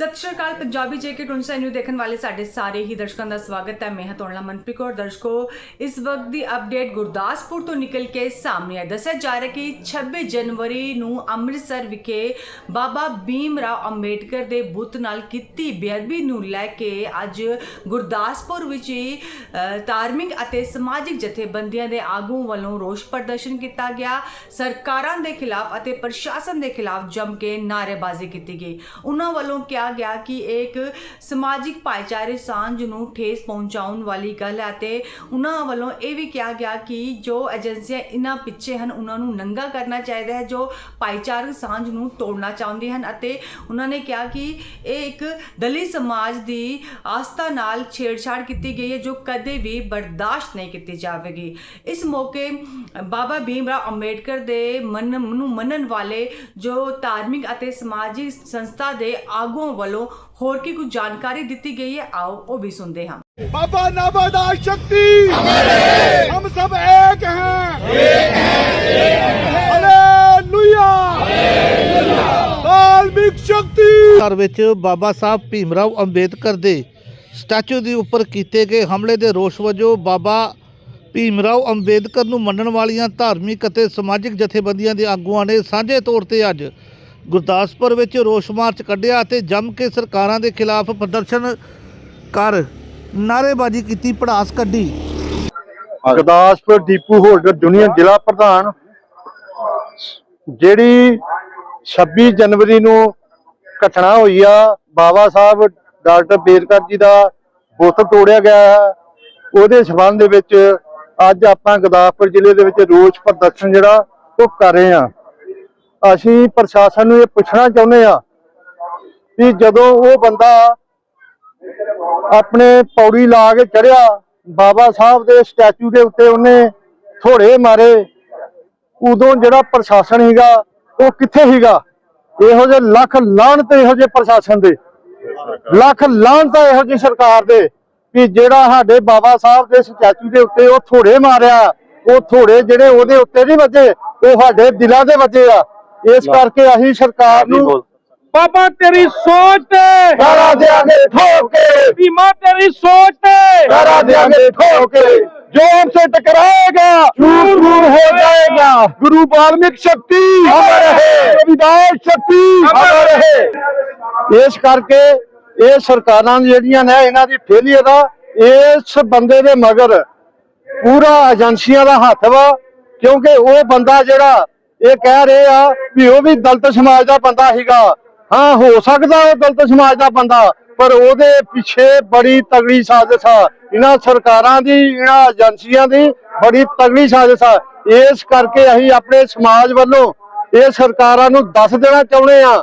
ਸਤਿ ਸ਼੍ਰੀ ਅਕਾਲ ਪੰਜਾਬੀ ਜੇਕੇ ਟੁੰਸਾ ਨਿਊ ਦੇਖਣ ਵਾਲੇ ਸਾਡੇ ਸਾਰੇ ਹੀ ਦਰਸ਼ਕਾਂ ਦਾ ਸਵਾਗਤ ਹੈ। ਮੈਂ ਹਾਂ ਤੁਹਾਡਾ ਮਨਪ੍ਰੀਤ ਕੌਰ। ਦਰਸ਼ਕੋ ਇਸ ਵਕਤ ਦੀ ਅਪਡੇਟ ਗੁਰਦਾਸਪੁਰ ਤੋਂ ਨਿਕਲ ਕੇ ਸਾਹਮਣੇ ਆ ਦੱਸਿਆ ਜਾ ਰਿਹਾ ਕਿ 26 ਜਨਵਰੀ ਨੂੰ ਅੰਮ੍ਰਿਤਸਰ ਵਿਖੇ ਬਾਬਾ ਭੀਮ ਰਾਓ ਅੰਬੇਡਕਰ ਦੇ ਬੁੱਤ ਨਾਲ ਕੀਤੀ ਬੇਅਦਬੀ ਨੂੰ ਲੈ ਕੇ ਅੱਜ ਗੁਰਦਾਸਪੁਰ ਵਿੱਚ ਹੀ, ਧਾਰਮਿਕ ਅਤੇ ਸਮਾਜਿਕ ਜਥੇਬੰਦੀਆਂ ਦੇ ਆਗੂ ਵੱਲੋਂ ਰੋਸ ਪ੍ਰਦਰਸ਼ਨ ਕੀਤਾ ਗਿਆ। ਸਰਕਾਰਾਂ ਦੇ ਖਿਲਾਫ ਅਤੇ ਪ੍ਰਸ਼ਾਸਨ ਦੇ ਖਿਲਾਫ ਜੰਮ ਕੇ ਨਾਅਰੇਬਾਜ਼ੀ ਕੀਤੀ ਗਈ। ਉਹਨਾਂ ਵੱਲੋਂ ਕਿਹਾ ਗਿਆ ਕਿ ਇਹ ਇੱਕ ਸਮਾਜਿਕ ਭਾਈਚਾਰੇ ਸਾਂਝ ਨੂੰ ਠੇਸ ਪਹੁੰਚਾਉਣ ਵਾਲੀ ਗੱਲ ਹੈ ਤੇ ਉਹਨਾਂ ਵੱਲੋਂ ਇਹ ਵੀ ਕਿਹਾ ਗਿਆ ਕਿ ਜੋ ਏਜੰਸੀਆਂ ਇਹਨਾਂ ਪਿੱਛੇ ਹਨ ਉਹਨਾਂ ਨੂੰ ਨੰਗਾ ਕਰਨਾ ਚਾਹੀਦਾ ਹੈ, ਜੋ ਭਾਈਚਾਰਕ ਸਾਂਝ ਨੂੰ ਤੋੜਨਾ ਚਾਹੁੰਦੇ ਹਨ ਅਤੇ ਉਹਨਾਂ ਨੇ ਕਿਹਾ ਕਿ ਇਹ ਇੱਕ ਦਲਿਤ ਸਮਾਜ ਦੀ ਆਸਥਾ ਨਾਲ ਛੇੜਛਾੜ ਕੀਤੀ ਗਈ ਹੈ, ਜੋ ਕਦੇ ਵੀ ਬਰਦਾਸ਼ਤ ਨਹੀਂ ਕੀਤੀ ਜਾਵੇਗੀ। ਇਸ ਮੌਕੇ ਬਾਬਾ ਭੀਮ ਰਾਓ ਅੰਬੇਡਕਰ ਦੇ ਮੰਨ, ਨੂੰ ਮੰਨਣ ਵਾਲੇ ਜੋ ਧਾਰਮਿਕ ਅਤੇ ਸਮਾਜਿਕ ਸੰਸਥਾ ਦੇ ਆਗੂਆਂ ਵੱਲੋਂ ਹੋਰ ਕੀ ਕੁਝ ਜਾਣਕਾਰੀ ਦਿੱਤੀ ਗਈ ਹੈ ਆਓ ਉਹ ਵੀ ਸੁਣਦੇ ਹਾਂ। ਬਾਬਾ ਨਾਬਾਦਾ ਸ਼ਕਤੀ। ਹਮ ਸਭ ਇੱਕ ਹੈ। ਇੱਕ ਹੈ ਹਾਲੇਲੂਇਆ ਧਾਰਮਿਕ ਸ਼ਕਤੀ। ਘਰ ਵਿੱਚ ਬਾਬਾ ਸਾਹਿਬ ਭੀਮਰਾਓ ਅੰਬੇਦਕਰ ਦੇ ਸਟੈਚੂ ਦੇ ਉੱਪਰ ਕੀਤੇ ਗਏ ਹਮਲੇ ਦੇ ਰੋਸ ਵਜੋਂ ਬਾਬਾ ਭੀਮਰਾਓ ਅੰਬੇਦਕਰ ਨੂੰ ਮੰਨਣ ਵਾਲੀਆਂ ਧਾਰਮਿਕ ਅਤੇ ਸਮਾਜਿਕ ਜਥੇਬੰਦੀਆਂ ਦੇ ਆਗੂਆਂ ਨੇ ਸਾਂਝੇ ਤੌਰ ਤੇ ਅੱਜ ਗੁਰਦਾਸਪੁਰ ਵਿੱਚ ਰੋਸ ਮਾਰਚ ਕੱਢਿਆ ਅਤੇ ਜੰਮ ਕੇ ਸਰਕਾਰਾਂ ਦੇ ਖਿਲਾਫ ਪ੍ਰਦਰਸ਼ਨ ਕਰ ਨਾਅਰੇਬਾਜ਼ੀ ਕੀਤੀ ਪੜਾਸ ਕੱਢੀ। ਗੁਰਦਾਸਪੁਰ ਡੀਪੂ ਹੋਲਡਰ ਯੂਨੀਅਨ ਜ਼ਿਲ੍ਹਾ ਪ੍ਰਧਾਨ, ਜਿਹੜੀ 26 ਜਨਵਰੀ ਨੂੰ ਘਟਨਾ ਹੋਈ ਆ, ਬਾਬਾ ਸਾਹਿਬ ਡਾਕਟਰ ਬੇਦਕਰ ਜੀ ਦਾ ਬੁੱਤ ਤੋੜਿਆ ਗਿਆ ਹੈ। ਉਹਦੇ ਸਬੰਧ ਦੇ ਵਿੱਚ ਅੱਜ ਆਪਾਂ ਗੁਰਦਾਸਪੁਰ ਜ਼ਿਲ੍ਹੇ ਦੇ ਵਿੱਚ ਰੋਸ ਪ੍ਰਦਰਸ਼ਨ ਜਿਹੜਾ ਉਹ ਕਰ ਰਹੇ ਆ ਅਸੀਂ ਪ੍ਰਸ਼ਾਸਨ ਨੂੰ ਇਹ ਪੁੱਛਣਾ ਚਾਹੁੰਦੇ ਆ ਵੀ ਜਦੋਂ ਉਹ ਬੰਦਾ ਆਪਣੇ ਪੌੜੀ ਲਾ ਕੇ ਚੜਿਆ, ਬਾਬਾ ਸਾਹਿਬ ਦੇ ਸਟੈਚੂ ਦੇ ਉੱਤੇ ਉਹਨੇ ਥੋੜੇ ਮਾਰੇ, ਉਦੋਂ ਜਿਹੜਾ ਪ੍ਰਸ਼ਾਸਨ ਸੀਗਾ, ਉਹ ਕਿੱਥੇ ਸੀਗਾ? ਇਹੋ ਜਿਹੇ ਲੱਖ ਲਾਹਨਤ ਇਹੋ ਜਿਹੇ ਪ੍ਰਸ਼ਾਸਨ ਦੇ। ਲੱਖ ਲਾਹਨਤ ਇਹੋ ਜਿਹੀ ਸਰਕਾਰ ਦੇ ਕਿ ਜਿਹੜਾ ਸਾਡੇ ਬਾਬਾ ਸਾਹਿਬ ਦੇ ਸਟੈਚੂ ਦੇ ਉੱਤੇ ਉਹ ਥੋੜੇ ਮਾਰਿਆ, ਉਹ ਥੋੜੇ ਜਿਹੜੇ ਉਹਦੇ ਉੱਤੇ ਨਹੀਂ ਵੱਜੇ, ਉਹ ਸਾਡੇ ਦਿਲਾਂ ਦੇ ਵੱਜੇ ਆ। ਇਸ ਕਰਕੇ ਅਸੀਂ ਸਰਕਾਰ ਨੂੰ ਬਾਬਾ ਤੇਰੀ ਸੋਚ ਤੇ ਗਾਲਾਂ ਦੇਾਂਗੇ ਠੋਕ ਕੇ ਬੀਮਾ ਤੇਰੀ ਸੋਚ ਤੇ करा देंगे ठोक के जो हमसे टकराएगा चूर चूर हो जाएगा गुरु वाल्मीकि शक्ति अमर है रविदास शक्ति अमर है ਇਸ ਕਰਕੇ ਇਹ ਸਰਕਾਰਾਂ ਜਿਹੜੀਆਂ ਨੇ ਇਹਨਾਂ ਦੀ ਫੇਲੀਅਰ ਆ ਇਸ ਬੰਦੇ ਦੇ ਮਗਰ ਪੂਰਾ ਏਜੰਸੀਆਂ ਦਾ ਹੱਥ ਵਾ ਕਿਉਂਕਿ ਉਹ ਬੰਦਾ ਜਿਹੜਾ ਇਹ ਕਹਿ ਰਹੇ ਆ ਵੀ ਉਹ ਵੀ ਦਲਤ ਸਮਾਜ ਦਾ ਬੰਦਾ ਸੀਗਾ। ਹਾਂ, ਹੋ ਸਕਦਾ ਉਹ ਦਲਿਤ ਸਮਾਜ ਦਾ ਬੰਦਾ, ਪਰ ਉਹਦੇ ਪਿੱਛੇ ਬੜੀ ਤਗੜੀ ਸਾਜ਼ਿਸ਼ ਆ। ਇਹਨਾਂ ਸਰਕਾਰਾਂ ਦੀ, ਇਹਨਾਂ ਏਜੰਸੀਆਂ ਦੀ ਬੜੀ ਤਗੜੀ ਸਾਜ਼ਿਸ਼ ਆ। ਇਸ ਕਰਕੇ ਅਸੀਂ ਆਪਣੇ ਸਮਾਜ ਵੱਲੋਂ ਇਹ ਸਰਕਾਰਾਂ ਨੂੰ ਦੱਸ ਦੇਣਾ ਚਾਹੁੰਦੇ ਆ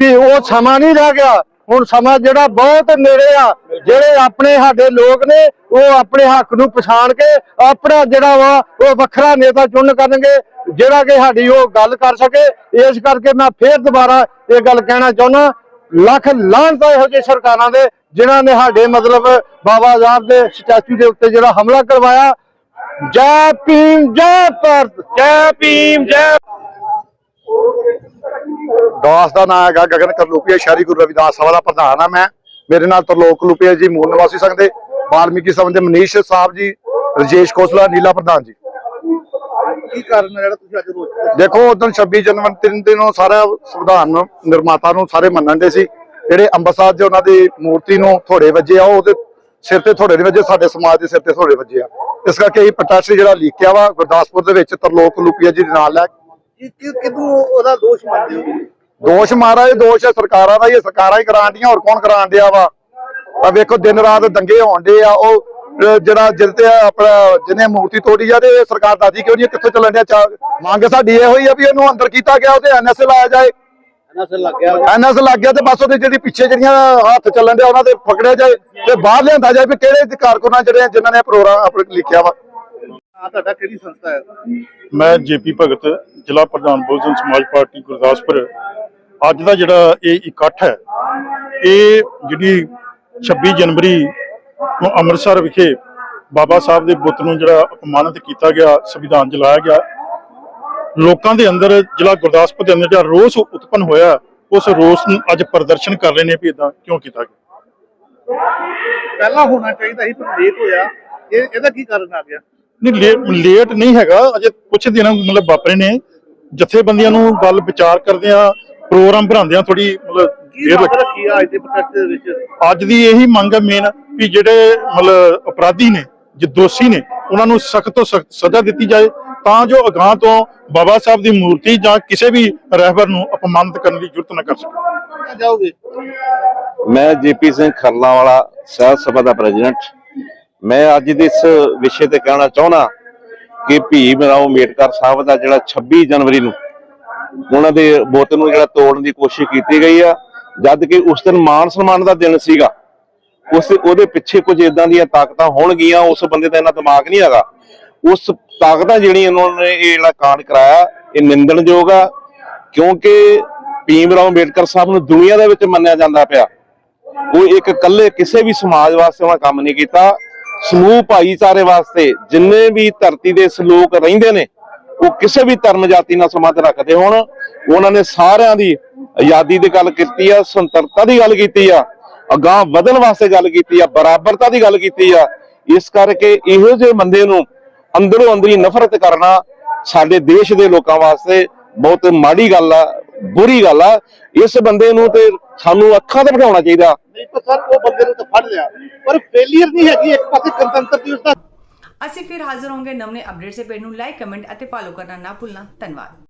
ਕਿ ਉਹ ਸਮਾਂ ਨਹੀਂ ਰਹਿ ਗਿਆ। ਹੁਣ ਸਮਾਂ ਜਿਹੜਾ ਬਹੁਤ ਨੇੜੇ ਆ, ਜਿਹੜੇ ਆਪਣੇ ਸਾਡੇ ਲੋਕ ਨੇ, ਉਹ ਆਪਣੇ ਹੱਕ ਨੂੰ ਪਛਾਣ ਕੇ ਆਪਣਾ ਜਿਹੜਾ ਵਾ, ਉਹ ਵੱਖਰਾ ਨੇਤਾ ਚੁਣ ਕਰਨਗੇ, ਜਿਹੜਾ ਕਿ ਸਾਡੀ ਉਹ ਗੱਲ ਕਰ ਸਕੇ। ਇਸ ਕਰਕੇ ਮੈਂ ਫੇਰ ਦੁਬਾਰਾ ਇਹ ਗੱਲ ਕਹਿਣਾ ਚਾਹੁੰਦਾ, ਲੱਖ ਲਾਹਨਤ ਇਹੋ ਜਿਹੇ ਸਰਕਾਰਾਂ ਦੇ, ਜਿਨ੍ਹਾਂ ਨੇ ਸਾਡੇ ਮਤਲਬ ਬਾਬਾ ਸਾਹਿਬ ਦੇ ਸਟੈਚੂ ਦੇ ਉੱਤੇ ਜਿਹੜਾ ਹਮਲਾ ਕਰਵਾਇਆ। ਜੈ ਭੀਮ, ਜੈ ਭਾਰਤ। ਜੈ ਭੀਮ, ਜੈ ਦਾਸ ਦਾ ਨਾਮ ਹੈਗਾ ਗਗਨ ਕਰਲੂਪੀਆ ਸ਼ਹਿਰੀ ਗੁਰੂ ਰਵਿਦਾਸ ਸਭਾ ਦਾ ਪ੍ਰਧਾਨ ਆ ਮੈਂ। ਮੇਰੇ ਨਾਲ ਤਰਲੋਕ ਲੂਪੀਆ ਜੀ ਮੂਲ ਨਿਵਾਸੀ ਸੰਘ ਦੇ ਵਾਲਮੀਕੀ ਸਭਾ ਦੇ ਮਨੀਸ਼ ਸਾਹਿਬ ਜੀ ਰਜੇਸ਼ ਖੋਸਲਾ ਨੀਲਾ ਪ੍ਰਧਾਨ ਜੀ। ਕੀ ਕਾਰਨ ਹੈ ਜਿਹੜਾ ਤੁਸੀਂ ਅੱਜ ਰੋਸ ਦੇਖੋ ਉਦੋਂ 26 ਜਨਵਰੀ ਤਿੰਨ ਦਿਨੋਂ ਸਾਰਾ ਸੰਵਿਧਾਨ ਨਿਰਮਾਤਾ ਨੂੰ ਸਾਰੇ ਮੰਨਣ ਦੇ ਸੀ। ਜਿਹੜੇ ਅੰਮ੍ਰਿਤਸਰ ਦੇ ਉਹਨਾਂ ਦੀ ਮੂਰਤੀ ਨੂੰ ਥੋੜੇ ਵੱਜੇ ਆ ਉਹ ਉਹਦੇ ਸਿਰ ਤੇ ਥੋੜੇ ਨਹੀਂ ਵੱਜੇ ਸਾਡੇ ਸਮਾਜ ਦੇ ਸਿਰ ਤੇ ਥੋੜੇ ਵੱਜੇ ਆ। ਇਸ ਕਰਕੇ ਇਹ ਪ੍ਰੋਟੈਸਟ ਜਿਹੜਾ ਲਿਖਿਆ ਵਾ ਗੁਰਦਾਸਪੁਰ ਦੇ ਵਿੱਚ ਤਰਲੋਕ ਲੂਪੀਆ ਜੀ ਦੇ ਨਾਲ ਲੈ ਕਿਦੋਂ ਉਹਦਾ ਦੋਸ਼ ਮੰਨਦੇ ਹੋ ਦੋਸ਼ ਮਾਰਾ ਇਹ ਦੋਸ਼ ਹੈ ਸਰਕਾਰਾਂ ਦਾ ਹੀ ਹੈ, ਸਰਕਾਰਾਂ ਹੀ ਕਰਾਉਂਦੀਆਂ ਹੋਰ ਕੌਣ ਕਰਾਉਣ ਡਿਆ ਵਾ? ਆ ਵੇਖੋ ਦਿਨ ਰਾਤ ਦੰਗੇ ਹੋਣ ਡੇ ਆ ਉਹ ਜਿਹੜਾ ਜਿਲਤੇ ਆਪਣਾ ਜਿਹਨੇ ਮੂਰਤੀ ਤੋੜੀ ਆ ਤੇ ਇਹ ਸਰਕਾਰ ਦਾਦੀ ਕਿਉਂ ਨਹੀਂ ਕਿੱਥੋਂ ਚੱਲਣ ਡਿਆ ਮੰਗ ਸਾਡੀ ਇਹ ਹੋਈ ਆ ਵੀ ਉਹਨੂੰ ਅੰਦਰ ਕੀਤਾ ਗਿਆ ਉਹਦੇ ਐਨਐਸ ਲਾਇਆ ਜਾਏ। ਨਸਲ ਲੱਗ ਗਿਆ। ਐਨਐਸ ਲੱਗ ਗਿਆ ਤੇ ਬਸ ਉਹਦੇ ਜਿਹੜੀ ਪਿੱਛੇ ਜਿਹੜੀਆਂ ਹੱਥ ਚੱਲਣ ਡਿਆ ਉਹਨਾਂ ਦੇ ਪਕੜਿਆ ਜਾਏ ਤੇ ਬਾਹਰ ਲਿਆਂਦਾ ਜਾਏ ਵੀ ਕਿਹੜੇ ਕਾਰਕੁਨਾਂ ਜਿਹੜੇ ਜਿਨ੍ਹਾਂ ਨੇ ਪ੍ਰੋਗਰਾਮ ਆਪਣੇ ਲਿਖਿਆ ਵਾ। ਆ ਤੁਹਾਡਾ ਕਿਹੜੀ ਸੰਸਥਾ ਹੈ? ਮੈਂ ਜੇਪੀ ਭਗਤ ਜ਼ਿਲ੍ਹਾ ਪ੍ਰਧਾਨ ਬਹੁਜਨ ਸਮਾਜ ਪਾਰਟੀ ਗੁਰਦਾਸਪੁਰ। ਅੱਜ ਦਾ ਜਿਹੜਾ ਇਹ ਇਕੱਠ ਹੈ ਇਹ ਜਿਹੜੀ 26 ਜਨਵਰੀ ਨੂੰ ਅੰਮ੍ਰਿਤਸਰ ਵਿਖੇ ਬਾਬਾ ਸਾਹਿਬ ਦੇ ਬੁੱਤ ਨੂੰ ਜਿਹੜਾ ਅਪਮਾਨਿਤ ਕੀਤਾ ਗਿਆ ਸੰਵਿਧਾਨ ਜਲਾਇਆ ਗਿਆ। ਲੋਕਾਂ ਦੇ ਅੰਦਰ ਜ਼ਿਲ੍ਹਾ ਗੁਰਦਾਸਪੁਰ ਦੇ ਅੰਦਰ ਜਿਹੜਾ ਰੋਸ ਉਤਪੰਨ ਹੋਇਆ ਉਸ ਰੋਸ ਨੂੰ ਅੱਜ ਪ੍ਰਦਰਸ਼ਨ ਕਰ ਰਹੇ ਨੇ ਵੀ ਇਦਾਂ ਕਿਉਂ ਕੀਤਾ ਗਿਆ? ਪਹਿਲਾਂ ਹੋਣਾ ਚਾਹੀਦਾ ਸੀ ਪਰ ਲੇਟ ਹੋਇਆ। ਇਹ ਇਹਦਾ ਕੀ ਕਾਰਨ ਆ ਗਿਆ? ਨਹੀਂ ਲੇਟ ਨਹੀਂ ਹੈਗਾ ਅਜੇ ਕੁਛ ਦਿਨ ਮਤਲਬ ਵਾਪਰੇ ਨੇ। ਜਥੇਬੰਦੀਆਂ ਨੂੰ ਗੱਲ ਵਿਚਾਰ ਕਰਦੇ ਆ ਪ੍ਰੋਗਰਾਮ ਬਣਾਉਂਦੇ ਆ ਥੋੜੀ ਮਤਲਬ ਕੀ ਦੇਰ ਲੱਗੀ ਰੱਖੀ ਆ ਅੱਜ ਦੇ ਪ੍ਰੋਟੈਸਟ ਦੇ ਵਿੱਚ? ਅੱਜ ਦੀ ਇਹੀ ਮੰਗ ਹੈ ਮੇਨ ਵੀ ਜਿਹੜੇ ਮਤਲਬ ਅਪਰਾਧੀ ਨੇ ਜੋ ਦੋਸ਼ੀ ਨੇ ਉਹਨਾਂ ਨੂੰ ਸਖਤ ਤੋਂ ਸਖਤ ਸਜ਼ਾ ਦਿੱਤੀ ਜਾਏ ਤਾਂ ਜੋ ਅਗਾਹ ਤੋਂ ਬਾਬਾ ਸਾਹਿਬ ਦੀ ਮੂਰਤੀ ਜਾਂ ਕਿਸੇ ਵੀ ਰਹਿਬਰ ਨੂੰ ਅਪਮਾਨਿਤ ਕਰਨ ਦੀ ਜ਼ਰੂਰਤ ਨਾ ਕਰ ਸਕੇ। ਜਾਓਗੇ? ਮੈਂ ਜੇਪੀ ਸਿੰਘ ਖਰਲਾ ਵਾਲਾ ਸਹਿਤ ਸਭਾ ਦਾ ਪ੍ਰੈਜ਼ੀਡੈਂਟ। ਮੈਂ ਅੱਜ ਦੇ ਇਸ ਵਿਸ਼ੇ ਤੇ ਕਹਿਣਾ ਚਾਹੁੰਦਾ ਕਿ ਭੀਮ ਰਾਓ ਅੰਬੇਡਕਰ ਸਾਹਿਬ ਦਾ ਜਿਹੜਾ 26 ਜਨਵਰੀ ਨੂੰ ਉਹਨਾਂ ਦੇ ਬੁੱਤ ਨੂੰ ਜਿਹੜਾ ਤੋੜਨ ਦੀ ਕੋਸ਼ਿਸ਼ ਕੀਤੀ ਗਈ ਆ, ਜਦ ਕਿ ਉਸ ਦਿਨ ਮਾਨ ਸਨਮਾਨ ਦਾ ਦਿਨ ਸੀਗਾ। ਉਸ ਉਹਦੇ ਪਿੱਛੇ ਕੁਝ ਇਦਾਂ ਦੀਆਂ ਤਾਕਤਾਂ ਹੋਣਗੀਆਂ, ਉਸ ਬੰਦੇ ਦਾ ਇੰਨਾ ਦਿਮਾਗ ਨਹੀਂ ਹੈਗਾ। ਉਸ ਤਾਕਤਾਂ ਜਿਹੜੀਆਂ ਉਹਨਾਂ ਨੇ ਇਹ ਜਿਹੜਾ ਕਾਂਡ ਕਰਾਇਆ, ਇਹ ਨਿੰਦਣਯੋਗ ਆ, ਕਿਉਂਕਿ ਭੀਮ ਰਾਓ ਅੰਬੇਡਕਰ ਸਾਹਿਬ ਨੂੰ ਦੁਨੀਆ ਦੇ ਵਿੱਚ ਮੰਨਿਆ ਜਾਂਦਾ ਪਿਆ। ਉਹ ਇੱਕ ਇਕੱਲੇ ਕਿਸੇ ਵੀ ਸਮਾਜ ਵਾਸਤੇ ਉਹਨਾਂ ਕੰਮ ਨਹੀਂ ਕੀਤਾ। ਸਮੂਹ ਭਾਈਚਾਰੇ ਵਾਸਤੇ ਜਿੰਨੇ ਵੀ ਧਰਤੀ ਦੇ ਇਸ ਰਹਿੰਦੇ ਨੇ, ਉਹ ਕਿਸੇ ਵੀ ਧਰਮ ਜਾਤੀ ਨਾਲ ਸੰਬੰਧ ਰੱਖਦੇ ਹੋਣ, ਉਹਨਾਂ ਨੇ ਸਾਰਿਆਂ ਦੀ ਆਜ਼ਾਦੀ ਦੀ ਗੱਲ ਕੀਤੀ ਆ, ਸੁਤੰਤਰਤਾ ਦੀ ਗੱਲ ਕੀਤੀ ਆ, ਅਗਾਹ ਵਧਣ ਵਾਸਤੇ ਗੱਲ ਕੀਤੀ ਆ, ਬਰਾਬਰਤਾ ਦੀ ਗੱਲ ਕੀਤੀ ਆ। ਇਸ ਕਰਕੇ ਇਹੋ ਜਿਹੇ ਬੰਦੇ ਨੂੰ ਅੰਦਰੋਂ ਅੰਦਰੀ ਨਫ਼ਰਤ ਕਰਨਾ ਸਾਡੇ ਦੇਸ਼ ਦੇ ਲੋਕਾਂ ਵਾਸਤੇ ਬਹੁਤ ਮਾੜੀ ਗੱਲ ਆ, ਬੁਰੀ ਗੱਲ ਆ। ਇਸ ਬੰਦੇ ਨੂੰ ਤੇ ਸਾਨੂੰ ਅੱਖਾਂ ਤੇ ਬਿਠਾਉਣਾ ਚਾਹੀਦਾ। ਨਹੀਂ ਪਰ ਸਰ ਉਹ ਬੰਦੇ ਨੂੰ ਤਾਂ ਫੜ ਲਿਆ। ਪਰ ਫੇਲਿਅਰ ਨਹੀਂ ਹੈਗੀ ਇੱਕ ਪਾਸੇ ਗਣਤੰਤਰ ਦਾ ਅਸੀਂ ਫਿਰ ਹਾਜ਼ਰ ਹੋਵਾਂਗੇ ਨਵੇਂ ਅਪਡੇਟ ਸੇ ਪੇਜ ਨੂੰ। ਲਾਈਕ ਕਮੈਂਟ ਅਤੇ ਫਾਲੋ ਕਰਨਾ ਨਾ ਭੁੱਲਣਾ। ਧੰਨਵਾਦ।